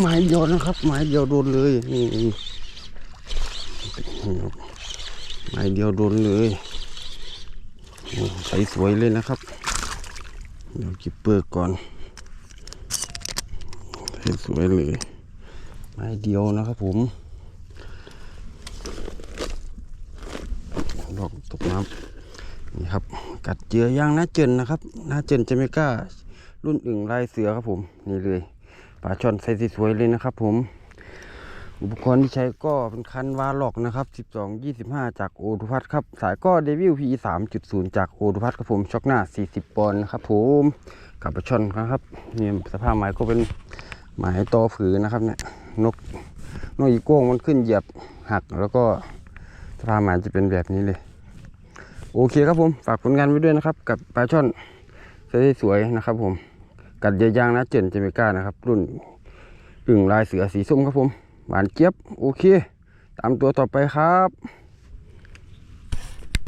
ไม้เดียวนะครับ ไม้เดียวโดนเลยนี่ไม้เดียวโดนเลยใสสวยเลยนะครับเดี๋ยวกิบเปลือกก่อนใสสวยเลย ไม้เดียวนะครับผมดอกตกน้ำนี่ครับ กัดเจือย่างน้าเจนนะครับน้าเจนจะไม่กล้ารุ่นอึ่งลายเสือครับผม นี่เลย ปลาช่อนใส่สวยเลยนะครับ ผม อุปกรณ์ที่ใช้ก็เป็นคันวาล็อกนะครับ12 25 จากโอทุพัทครับ สายก็เดวิล PE 3.0จากโอทุพัทครับผมช็อคหน้า 40ปอนด์นะครับผมกับปลาช่อนครับนี่สภาพไม้ก็เป็นไม้ตอผือนะครับเนี่ยนกนกอีโก้งมันขึ้นเหยียบหักแล้วก็สภาพไม้จะเป็นแบบนี้เลย โอเคครับผม ฝากผลงานไว้ด้วยนะครับ กับปลาช่อนใสสวยๆนะครับผม กัดเยายางนะเจนเจเมก้านะครับ รุ่นอึ่งลายเสือสีส้มครับผม หวานเจี๊ยบ โอเค ตามตัวต่อไปครับ